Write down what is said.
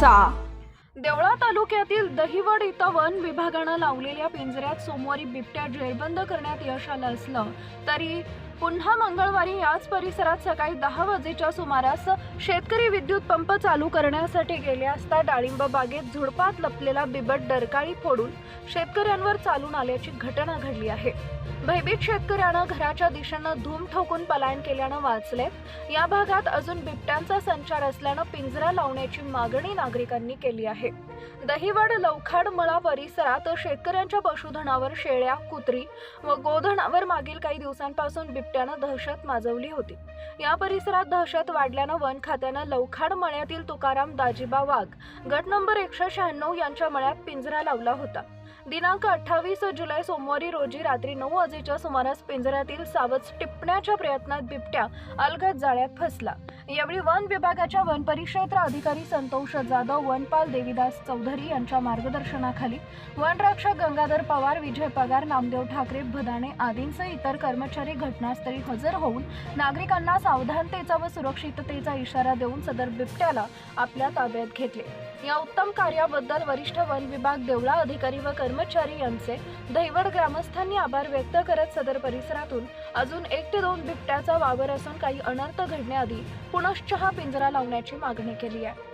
पिंजऱ्याचा देवळा तालुक्यातील दहिवड इथं वन विभागानं लावलेल्या पिंजऱ्यात सोमवारी बिबट्या जेरबंद करण्यात यश आलं असलं तरी पुन्हा मंगळवारी याच परिसरात सकाळी दहा वाजेच्या सुमारास शेतकरी विद्युत पंप चालू करण्यासाठी गेले असता डाळिंब बागेत झुडपात लपलेला बिबट डरकाळी फोडून शेतकऱ्यांवर चालून आल्याची घटना घडली आहे. भयभीत शेतकऱ्यानं घराच्या दिशेनं धूम ठोकून पलायन केल्यानं वाचले. या भागात अजून बिबट्यांचा संचार असल्यानं पिंजरा लावण्याची मागणी नागरिकांनी केली आहे. दहिवड लवखाड मळा परिसरात शेतकऱ्यांच्या पशुधनावर शेळ्या कुत्री व गोधनावर मागील काही दिवसांपासून बिबट्यानं दहशत माजवली होती. या परिसरात दहशत वाढल्यानं वन खात्यानं लवखाड मळ्यातील तुकाराम दाजीबा वाघ गट नंबर एकशे शहाण्णव यांच्या मळ्यात पिंजरा लावला होता. दिनांक अठ्ठावीस जुलै सोमवारी रोजी रात्री नऊ वाजेच्या सुमारास पिंजऱ्यातील सावज टिपण्याच्या प्रयत्नात बिबट्या अलगद जाळ्यात फसला. यावेळी वन विभागाच्या वन परिक्षेत्र अधिकारी संतोष जाधव वनपाल देवीदास चौधरी यांच्या मार्गदर्शनाखाली वनरक्षक गंगाधर पवार विजय पगार नामदेव ठाकरे भदाणे आदींसह इतर कर्मचारी घटनास्थळी हजर होऊन नागरिकांना सावधानतेचा व सुरक्षिततेचा इशारा देऊन सदर बिबट्याला आपल्या ताब्यात घेतले. या उत्तम कार्याबद्दल वरिष्ठ वन विभाग देवळा अधिकारी व कर्मचारी यांचे दैवड ग्रामस्थांनी आभार व्यक्त करत सदर परिसरातून अजून एक ते दोन बिबट्याचा वावर असून काही अनर्थ घडण्याआधी पुनश्च हा पिंजरा लावण्याची मागणी केली आहे.